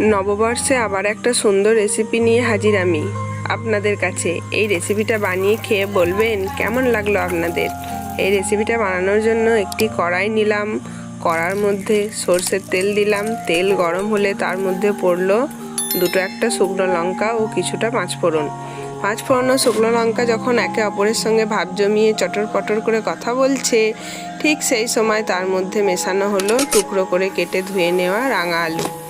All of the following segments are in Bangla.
নববর্ষে আবার একটা সুন্দর রেসিপি নিয়ে হাজির আমি। আপনাদের কাছে এই রেসিপিটা বানিয়ে খেয়ে বলবেন, কেমন লাগল আপনাদের? এই রেসিপিটা বানানোর জন্য একটি কড়াই নিলাম, কড়ার মধ্যে সর্ষের তেল দিলাম, তেল গরম হলে তার মধ্যে পড়ল দুটো একটা শুকনো লঙ্কা ও কিছুটা পাঁচফোড়ন পাঁচফোড়ন ও শুকনো লঙ্কা যখন একে অপরের সঙ্গে ভাব জমিয়ে চটর পটর করে কথা বলছে, ঠিক সেই সময় তার মধ্যে মেশানো হলো টুকরো করে কেটে ধুয়ে নেওয়া রাঙা আলু।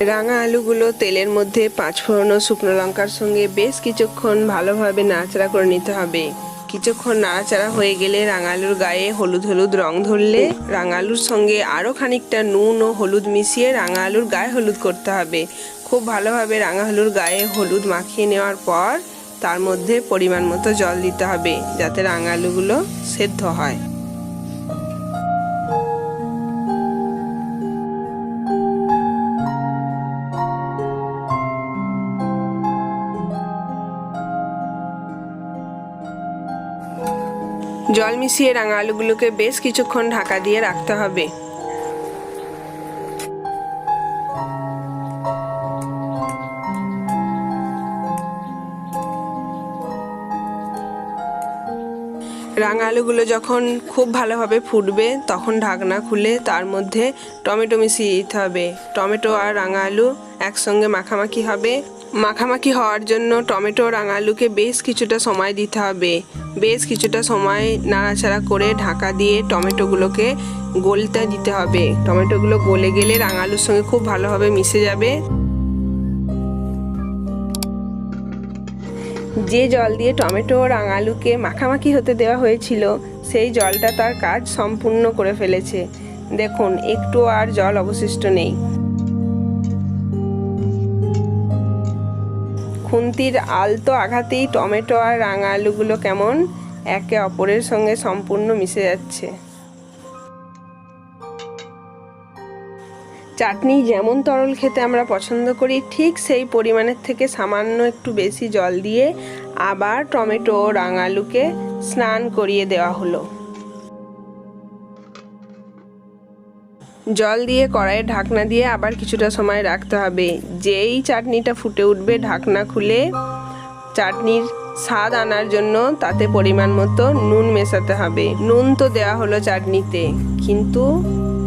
রাঙা আলুগুলো তেলের মধ্যে পাঁচ ফোড়ন ও শুকনো লঙ্কার সঙ্গে বেশ কিছুক্ষণ ভালোভাবে নাড়াচাড়া করে নিতে হবে। কিছুক্ষণ নাড়াচাড়া হয়ে গেলে রাঙা আলুর গায়ে হলুদ হলুদ রং ধরলে রাঙা আলুর সঙ্গে আরও খানিকটা নুন ও হলুদ মিশিয়ে রাঙা আলুর গায়ে হলুদ করতে হবে। খুব ভালোভাবে রাঙা আলুর গায়ে হলুদ মাখিয়ে নেওয়ার পর তার মধ্যে পরিমাণ মতো জল দিতে হবে যাতে রাঙা আলুগুলো সেদ্ধ হয়। জল মিশিয়ে রাঙা আলুগুলোকে বেশ কিছুক্ষণ ঢাকা দিয়ে রাখতে হবে। রাঙা আলুগুলো যখন খুব ভালোভাবে ফুটবে, তখন ঢাকনা খুলে তার মধ্যে টমেটো মিশিয়ে দিতে হবে। টমেটো আর রাঙা আলু একসঙ্গে মাখামাখি হবে। মাখামাখি হওয়ার জন্য টমেটো ও রাঙা আলুকে বেশ কিছুটা সময় দিতে হবে। বেশ কিছুটা সময় নাড়াচাড়া করে ঢাকা দিয়ে টমেটোগুলোকে গলতে দিতে হবে। টমেটোগুলো গলে গেলে রাঙা আলুর সঙ্গে খুব ভালোভাবে মিশে যাবে। যে জল দিয়ে টমেটো রাঙালুকে মাখামাখি হতে দেওয়া হয়েছিল, সেই জলটা তার কাজ সম্পূর্ণ করে ফেলেছে। দেখুন, একটু আর জল অবশিষ্ট নেই। খুন্তির আলতো আঘাতেই টমেটো আর রাঙা আলুগুলো কেমন একে অপরের সঙ্গে সম্পূর্ণ মিশে যাচ্ছে। চাটনি যেমন তরল খেতে আমরা পছন্দ করি, ঠিক সেই পরিমাণের থেকে সামান্য একটু বেশি জল দিয়ে আবার টমেটো রাঙালুকে স্নান করিয়ে দেওয়া হলো। জল দিয়ে কড়াইয়ে ঢাকনা দিয়ে আবার কিছুটা সময় রাখতে হবে। যেই চাটনিটা ফুটে উঠবে, ঢাকনা খুলে চাটনির স্বাদ আনার জন্য তাতে পরিমাণ মতো নুন মেশাতে হবে। নুন তো দেওয়া হলো চাটনিতে, কিন্তু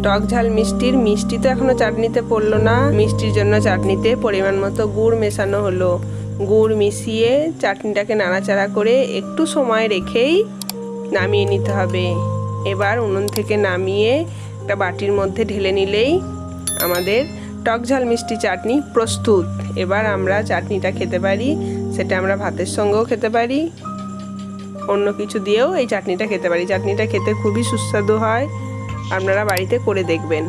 টক ঝাল মিষ্টির মিষ্টি তো এখনও চাটনিতে পড়ল না। মিষ্টির জন্য চাটনিতে পরিমাণ মতো গুড় মেশানো হলো। গুড় মিশিয়ে চাটনিটাকে নাড়াচাড়া করে একটু সময় রেখেই নামিয়ে নিতে হবে। এবার উনুন থেকে নামিয়ে একটা বাটির মধ্যে ঢেলে নিলেই আমাদের টক ঝাল মিষ্টি চাটনি প্রস্তুত। এবার আমরা চাটনিটা খেতে পারি, সেটা আমরা ভাতের সঙ্গেও খেতে পারি, অন্য কিছু দিয়েও এই চাটনিটা খেতে পারি। চাটনিটা খেতে খুবই সুস্বাদু হয়, আপনারা বাড়িতে করে দেখবেন।